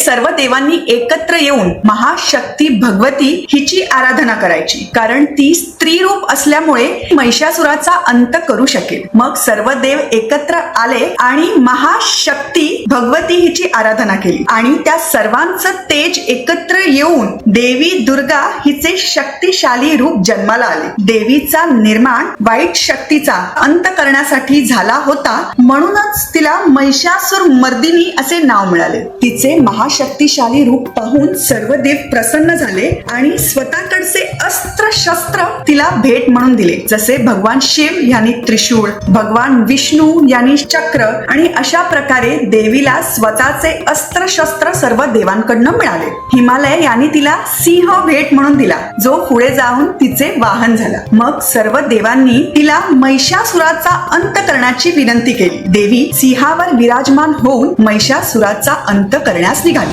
सर्व देवांनी एकत्र येऊन महाशक्ती भगवती हिची आराधना करायची. कारण ती स्त्री रूप असल्यामुळे महिषासुराचा अंत करू शकेल. मग सर्व देव एकत्र आले आणि महाशक्ती भगवती हिची आराधना केली. आणि त्या सर्वांचं तेज एकत्र येऊन देवी दुर्गा हिचे शक्तिशाली रूप जन्माला आले. देवीचा निर्माण वाईट शक्तीचा अंत करण्यासाठी झाला होता. म्हणूनच तिला महिषासुर मर्दिनी असे नाव मिळाले. तिचे महाशक्तिशाली रूप पाहून सर्व देव प्रसन्न झाले आणि स्वतःकडचे अस्त्र शस्त्र तिला भेट म्हणून दिले. जसे भगवान शिव यांनी त्रिशूळ भगवान विष्णू यांनी चक्र आणि अशा प्रकारे देवीला स्वतःचे अस्त्र शस्त्र सर्व देवांकडनं मिळाले. हिमालय यांनी तिला सिंह भेट म्हणून दिला जो पुढे जाऊन तिचे वाहन झाला. मग सर्व देवांनी तिला महिषासुराचा अंत करण्याची विनंती केली. देवी सिंहावर विराजमान होऊन महिषासुराचा अंत करण्यास निघाली.